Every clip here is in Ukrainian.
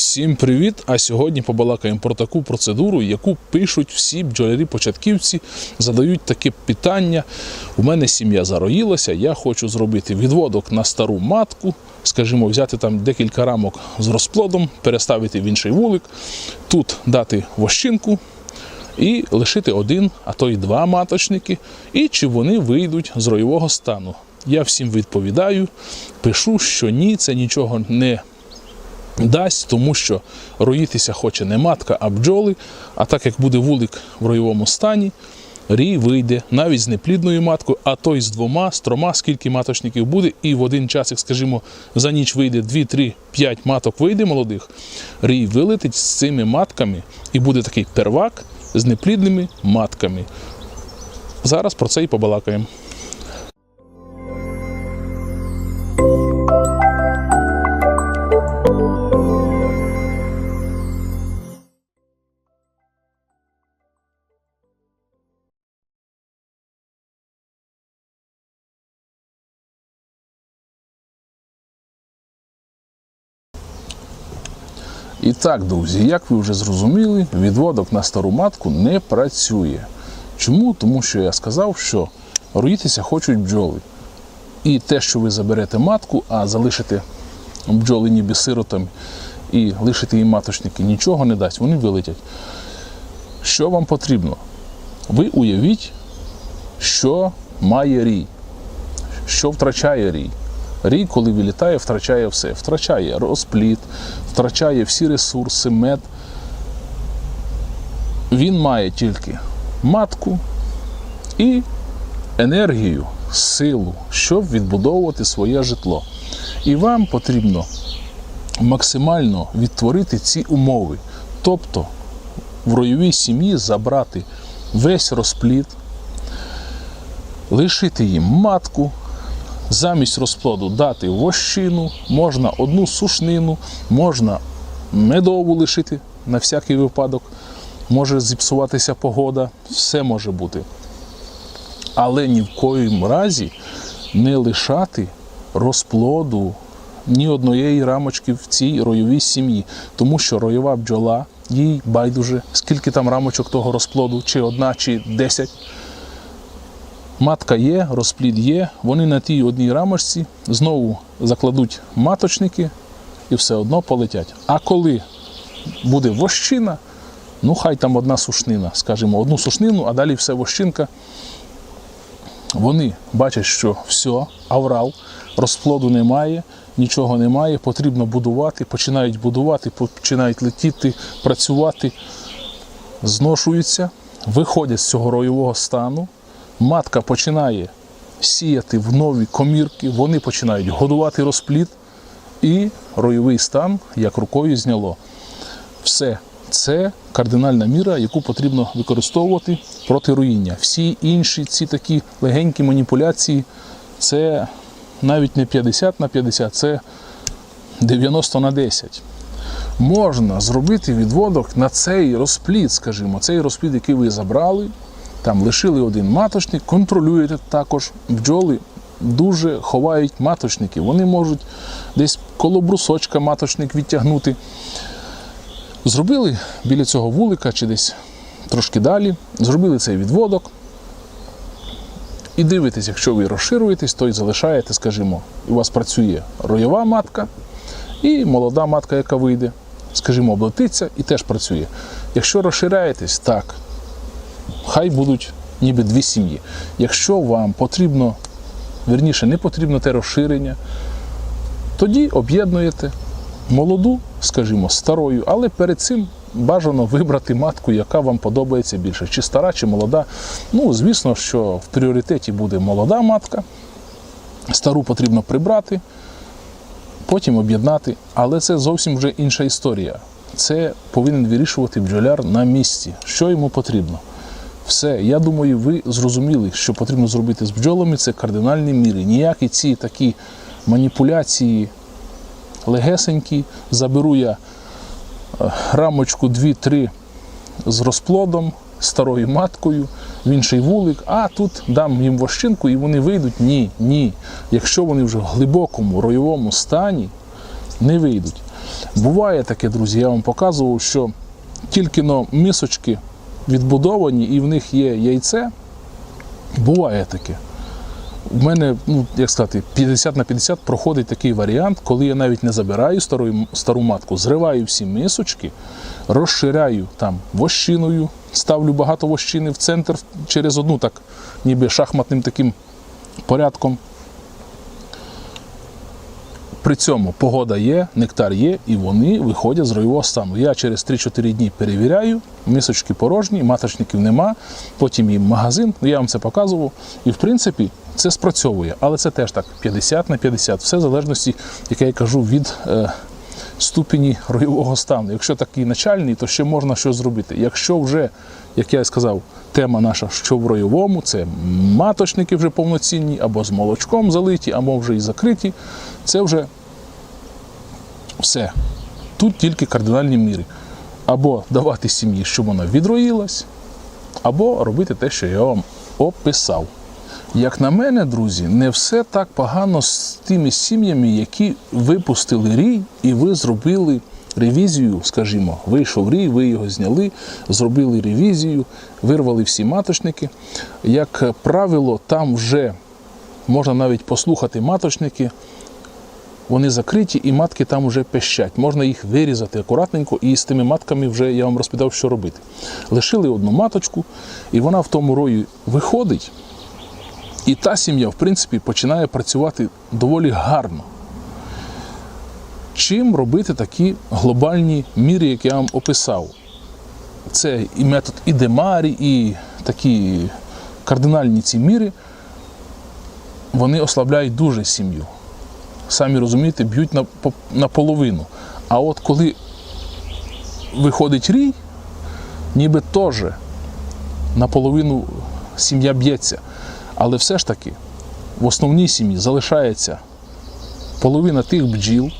Всім привіт! А сьогодні побалакаємо про таку процедуру, яку пишуть всі бджолярі-початківці, задають таке питання. У мене сім'я зароїлася, я хочу зробити відводок на стару матку, скажімо, взяти там декілька рамок з розплодом, переставити в інший вулик, тут дати вощинку і лишити один, а то й два маточники, і чи вони вийдуть з роєвого стану. Я всім відповідаю, пишу, що ні, це нічого не дасть, тому що роїтися хоче не матка, а бджоли. А так як буде вулик в роєвому стані, рій вийде навіть з неплідною маткою, а то й з двома, з трьома, скільки маточників буде, і в один час, як скажімо, за ніч вийде 2, 3, 5 маток вийде молодих, рій вилетить з цими матками і буде такий первак з неплідними матками. Зараз про це і побалакаємо. І так, друзі, як ви вже зрозуміли, відводок на стару матку не працює. Чому? Тому що я сказав, що роїтися хочуть бджоли. І те, що ви заберете матку, а залишите бджоли ніби сиротами і лишите їм маточники, нічого не дасть, вони вилетять. Що вам потрібно? Ви уявіть, що має рій, що втрачає рій. Рій, коли вилітає, втрачає все. Втрачає розпліт, втрачає всі ресурси, мед. Він має тільки матку і енергію, силу, щоб відбудовувати своє житло. І вам потрібно максимально відтворити ці умови. Тобто в роєвій сім'ї забрати весь розпліт, лишити їм матку, замість розплоду дати вощину, можна одну сушнину, можна медову лишити на всякий випадок, може зіпсуватися погода, все може бути. Але ні в коїм разі не лишати розплоду ні однієї рамочки в цій роєвій сім'ї, тому що роєва бджола, їй байдуже, скільки там рамочок того розплоду, чи одна, чи десять. Матка є, розплід є, вони на тій одній рамочці знову закладуть маточники і все одно полетять. А коли буде вощина, ну хай там одна сушнина, скажімо, одну сушнину, а далі все вощинка. Вони бачать, що все, аврал, розплоду немає, нічого немає, потрібно будувати, починають будувати, починають летіти, працювати, зношуються, виходять з цього роєвого стану. Матка починає сіяти в нові комірки, вони починають годувати розплід, і ройовий стан як рукою зняло. Все це кардинальна міра, яку потрібно використовувати проти руїння. Всі інші ці такі легенькі маніпуляції це навіть не 50 на 50, це 90 на 10. Можна зробити відводок на цей розплід, скажімо, цей розплід, який ви забрали. Там лишили один маточник, контролюєте також бджоли. Дуже ховають маточники. Вони можуть десь коло брусочка маточник відтягнути. Зробили біля цього вулика чи десь трошки далі, зробили цей відводок. І дивитесь, якщо ви розширюєтесь, то й залишаєте, скажімо, у вас працює роєва матка і молода матка, яка вийде, скажімо, облетиться і теж працює. Якщо розширяєтесь, так, хай будуть ніби дві сім'ї. Якщо вам потрібно, верніше, не потрібно те розширення, тоді об'єднуєте молоду, скажімо, старою, але перед цим бажано вибрати матку, яка вам подобається більше, чи стара, чи молода. Ну, звісно, що в пріоритеті буде молода матка, стару потрібно прибрати, потім об'єднати, але це зовсім вже інша історія. Це повинен вирішувати бджоляр на місці, що йому потрібно. Все, я думаю, ви зрозуміли, що потрібно зробити з бджолами, це кардинальні міри. Ніякі ці такі маніпуляції легесенькі, заберу я е, рамочку 2-3 з розплодом, старою маткою, в інший вулик, а тут дам їм вощинку і вони вийдуть. Ні, ні. Якщо вони вже в глибокому роєвому стані, не вийдуть. Буває таке, друзі, я вам показував, що тільки но мисочки відбудовані і в них є яйце. Буває таке. У мене, ну, як сказати, 50 на 50 проходить такий варіант, коли я навіть не забираю стару, стару матку, зриваю всі мисочки, розширяю там вощиною, ставлю багато вощини в центр через одну, так, ніби шахматним таким порядком. При цьому погода є, нектар є, і вони виходять з ройового стану. Я через 3-4 дні перевіряю, мисочки порожні, маточників нема, потім їм магазин, ну, я вам це показував. І в принципі це спрацьовує, але це теж так 50 на 50, все в залежності, як я кажу, від е, ступені роєвого стану. Якщо такий начальний, то ще можна щось зробити. Якщо вже, як я сказав, тема наша, що в роєвому, це маточники вже повноцінні, або з молочком залиті, або вже і закриті, це вже все. Тут тільки кардинальні міри. Або давати сім'ї, щоб вона відроїлась, або робити те, що я вам описав. Як на мене, друзі, не все так погано з тими сім'ями, які випустили рій, і ви зробили ревізію, скажімо, вийшов рій, ви його зняли, зробили ревізію, вирвали всі маточники. Як правило, там вже можна навіть послухати маточники, вони закриті і матки там вже пищать. Можна їх вирізати акуратненько, і з тими матками вже я вам розповідав, що робити. Лишили одну маточку, і вона в тому рої виходить. І та сім'я, в принципі, починає працювати доволі гарно. Чим робити такі глобальні міри, як я вам описав? Це і метод і демарі, і такі кардинальні ці міри, вони ослабляють дуже сім'ю. Самі розумієте, б'ють на, по- наполовину. А от коли виходить рій, ніби теж наполовину сім'я б'ється. Але все ж таки в основній сім'ї залишається половина тих бджіл,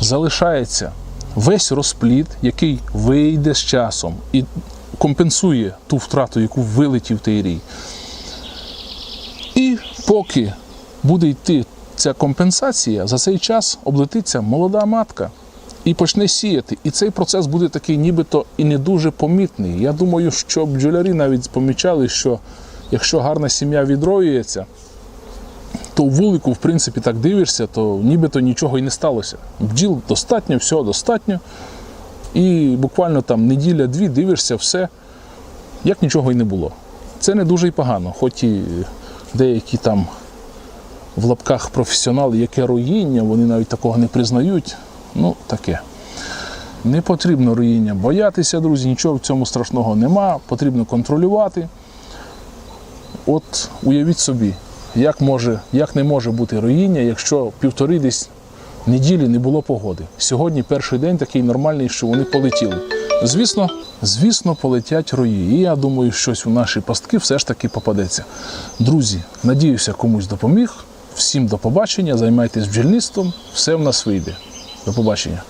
залишається весь розплід, який вийде з часом і компенсує ту втрату, яку вилетів той рій. І поки буде йти ця компенсація, за цей час облетиться молода матка і почне сіяти. І цей процес буде такий нібито і не дуже помітний. Я думаю, що бджолярі навіть помічали, що якщо гарна сім'я відроюється, то в вулику, в принципі, так дивишся, то нібито нічого і не сталося. Бджіл достатньо, всього достатньо. І буквально там неділя-дві дивишся все, як нічого і не було. Це не дуже й погано, хоч і деякі там в лапках професіонали, яке роїння, вони навіть такого не признають. Ну, таке. Не потрібно роїння боятися, друзі, нічого в цьому страшного нема, потрібно контролювати. От уявіть собі, як, може, як не може бути роїння, якщо півтори десь неділі не було погоди. Сьогодні перший день такий нормальний, що вони полетіли. Звісно, звісно, полетять рої. І я думаю, щось у наші пастки все ж таки попадеться. Друзі, надіюся, комусь допоміг. Всім до побачення, займайтесь бджільництвом, все в нас вийде. До побачення.